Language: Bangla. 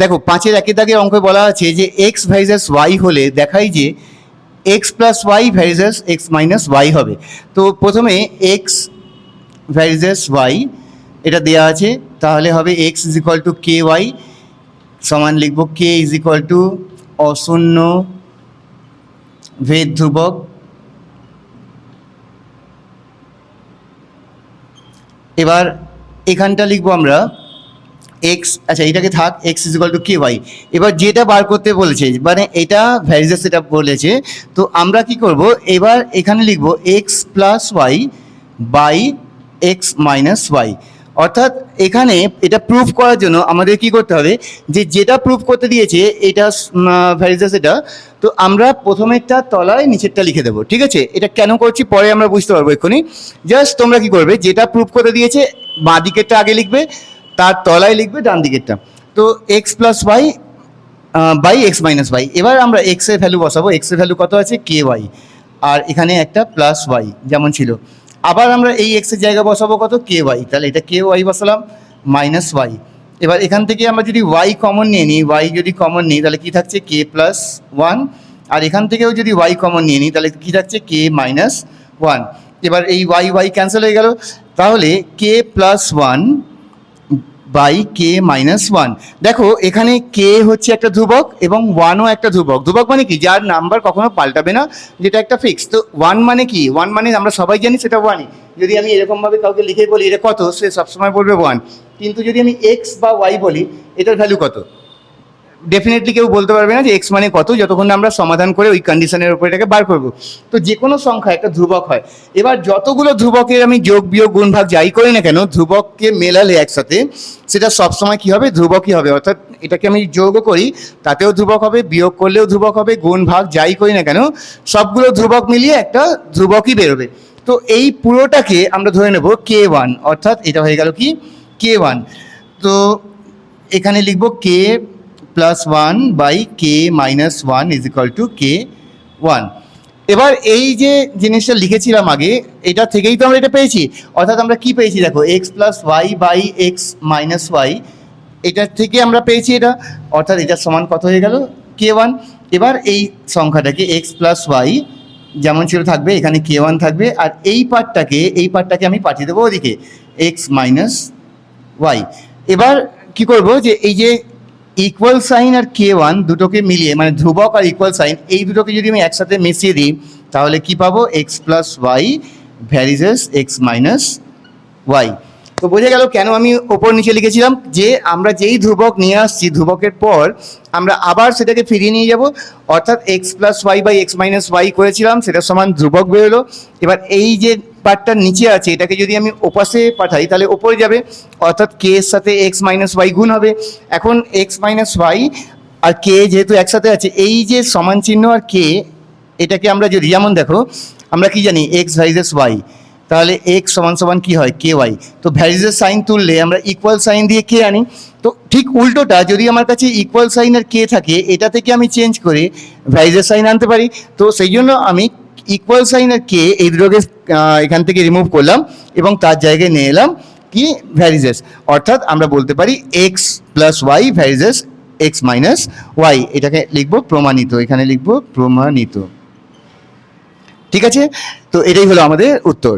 দেখো, পাঁচের একের দাগের অঙ্কে বলা আছে যে এক্স ভাইজাস ওয়াই হলে দেখাই যে X plus Y varies as X minus Y হবে। তো প্রথমে এক্স ভাইজাস ওয়াই এটা দেওয়া আছে, তাহলে হবে X is equal to K Y সমান লিখব কে ইজ ইকুয়াল টু অশূন্য ভেদ ধ্রুবক এবার এখানটা লিখব আমরা এক্স আচ্ছা এটাকে থাক X is to K Y এবার যেটা বার করতে বলেছে মানে এটা ভ্যারিজাস সেটা বলেছে, তো আমরা কি করব? এবার এখানে লিখব x plus y by x minus y অর্থাৎ এখানে এটা প্রুফ করার জন্য আমাদের কি করতে হবে? যে যেটা প্রুফ করতে দিয়েছে, এটা ভ্যারিজাস এটা তো আমরা প্রথমেরটা তলায় নিচেরটা লিখে দেবো, ঠিক আছে? এটা কেন করছি? পরে আমরা বুঝতে পারব এক্ষুনি। জাস্ট তোমরা কি করবে? যেটা প্রুফ করতে দিয়েছে বাঁ দিকেরটা আগে লিখবে তার তলায় লিখবে ডান দিকেরটা। তো x plus y by x minus y এবার আমরা এক্সের ভ্যালু বসাবো। এক্সের ভ্যালু কত আছে? কে ওয়াই আর এখানে একটা প্লাস ওয়াই যেমন ছিল। আবার আমরা এই এক্সের জায়গা বসাবো কত? কে ওয়াই তাহলে এটা কে ওয়াই বসালাম মাইনাস ওয়াই এবার এখান থেকে আমরা যদি ওয়াই কমন নিয়ে নিই ওয়াই যদি কমন নিই, তাহলে কি থাকছে? কে প্লাস ওয়ান আর এখান থেকেও যদি ওয়াই কমন নিয়ে নিই, তাহলে কি থাকছে? কে মাইনাস ওয়ান এবার এই ওয়াই ওয়াই ক্যান্সেল হয়ে গেল। তাহলে k plus one by k minus one দেখো, এখানে কে হচ্ছে একটা ধ্রুবক এবং ওয়ানও একটা ধ্রুবক। ধ্রুবক মানে কি? যার নাম্বার কখনো পাল্টাবে না, যেটা একটা ফিক্স তো ওয়ান মানে কি? ওয়ান মানে আমরা সবাই জানি সেটা ওয়ানই যদি আমি এরকমভাবে কাউকে লিখে বলি, এটা কত? সে সবসময় বলবে ওয়ান কিন্তু যদি আমি এক্স বা ওয়াই বলি, এটার ভ্যালু কত? ডেফিনেটলি কেউ বলতে পারবে না যে এক্স মানে কত, যতক্ষণ না আমরা সমাধান করে ওই কন্ডিশনের উপর এটাকে বার করব। তো যে কোনো সংখ্যা একটা ধ্রুবক হয়। এবার যতগুলো ধ্রুবকের আমি যোগ, বিয়োগ গুণ ভাগ যাই করি না কেন, ধ্রুবককে মেলালে একসাথে, সেটা সবসময় কি হবে? ধ্রুবকই হবে। অর্থাৎ এটাকে আমি যোগও করি, তাতেও ধ্রুবক হবে, বিয়োগ করলেও ধ্রুবক হবে গুণ ভাগ যাই করি না কেন, সবগুলো ধ্রুবক মিলিয়ে একটা ধ্রুবকই বেরোবে। তো এই পুরোটাকে আমরা ধরে নেব কে ওয়ান অর্থাৎ এটা হয়ে গেল কি? কে ওয়ান তো এখানে লিখব k plus one by k minus one is equal to k one এবার এই যে জিনিসটা লিখেছিলাম আগে, এটা থেকেই তো আমরা এটা পেয়েছি। অর্থাৎ আমরা কি পেয়েছি দেখো x plus y by x minus y এটার থেকে আমরা পেয়েছি এটা। অর্থাৎ এটার সমান কত হয়ে গেল? কে ওয়ান এবার এই সংখ্যাটাকে এক্স প্লাস ওয়াই যেমন ছিল থাকবে, এখানে কে ওয়ান থাকবে। আর এই পার্টটাকে এই পার্টটাকে আমি পাঠিয়ে দেবো ওদিকে এক্স মাইনাস ওয়াই এবার কি করব যে এই যে ইকুয়াল সাইন আর কে ওয়ান দুটোকে মিলিয়ে মানে ধ্রুবক আর ইকুয়াল সাইন এই দুটোকে যদি আমি একসাথে মিশিয়ে দিই, তাহলে কি পাবো? X plus y varies as x minus y তো বোঝা গেল কেন আমি ওপর নিচে লিখেছিলাম? যে আমরা যেই ধ্রুবক নিয়ে আসছি, ধ্রুবকের পর, আমরা আবার সেটাকে ফিরিয়ে নিয়ে যাব। অর্থাৎ x plus y by x minus y করেছিলাম, সেটার সমান ধ্রুবক বেরোলো। এবার এই যে পার্টটার নিচে আছে, এটাকে যদি আমি ওপাশে পাঠাই, তাহলে ওপরে যাবে। অর্থাৎ কে এর সাথে এক্স মাইনাস ওয়াই গুণ হবে। এখন এক্স মাইনাস ওয়াই আর কে যেহেতু একসাথে আছে, এই যে সমান চিহ্ন আর কে এটাকে আমরা যদি, যেমন দেখো, আমরা কি জানি এক্স ভাইজেস ওয়াই তাহলে এক্স সমান সমান কি হয় কে ওয়াই তো ভ্যারিজের সাইন তুললে আমরা ইকুয়াল সাইন দিয়ে কে আনি। তো ঠিক উল্টোটা, যদি আমার কাছে ইকুয়াল সাইন আর কে থাকে, এটা থেকে আমি চেঞ্জ করে ভ্যারিজের সাইন আনতে পারি। তো সেই জন্য আমি ইকুয়াল সাইন আর কে এই দুটোকে এখান থেকে রিমুভ করলাম এবং তার জায়গায় নিয়ে এলাম কি? ভ্যারিজেস অর্থাৎ আমরা বলতে পারি x plus y varies as x minus y এটাকে লিখব প্রমাণিত, এখানে লিখব প্রমাণিত। ঠিক আছে? তো এটাই হলো আমাদের উত্তর।